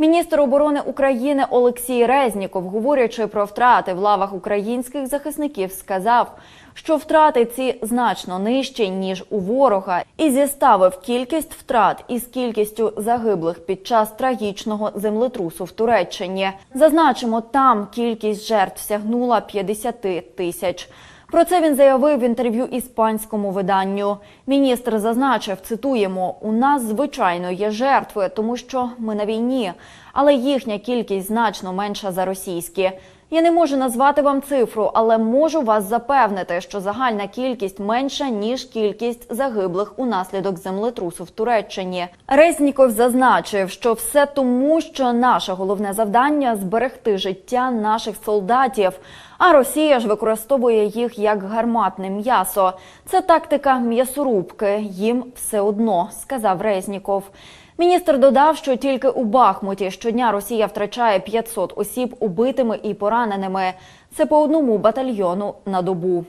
Міністр оборони України Олексій Резніков, говорячи про втрати в лавах українських захисників, сказав, що втрати ці значно нижчі ніж у ворога, і зіставив кількість втрат із кількістю загиблих під час трагічного землетрусу в Туреччині. Зазначимо, там кількість жертв сягнула 50 тисяч. Про це він заявив в інтерв'ю іспанському виданню. Міністр зазначив, цитуємо: у нас звичайно є жертви, тому що ми на війні, але їхня кількість значно менша за російські. Я не можу назвати вам цифру, але можу вас запевнити, що загальна кількість менша ніж кількість загиблих унаслідок землетрусу в Туреччині. Резніков зазначив, що все тому, що наше головне завдання зберегти життя наших солдатів. А Росія ж використовує їх як гарматне м'ясо. Це тактика м'ясорубки. Їм все одно, сказав Резніков. Міністр додав, що тільки у Бахмуті щодня Росія втрачає 500 осіб убитими і пораненими. Це по одному батальйону на добу.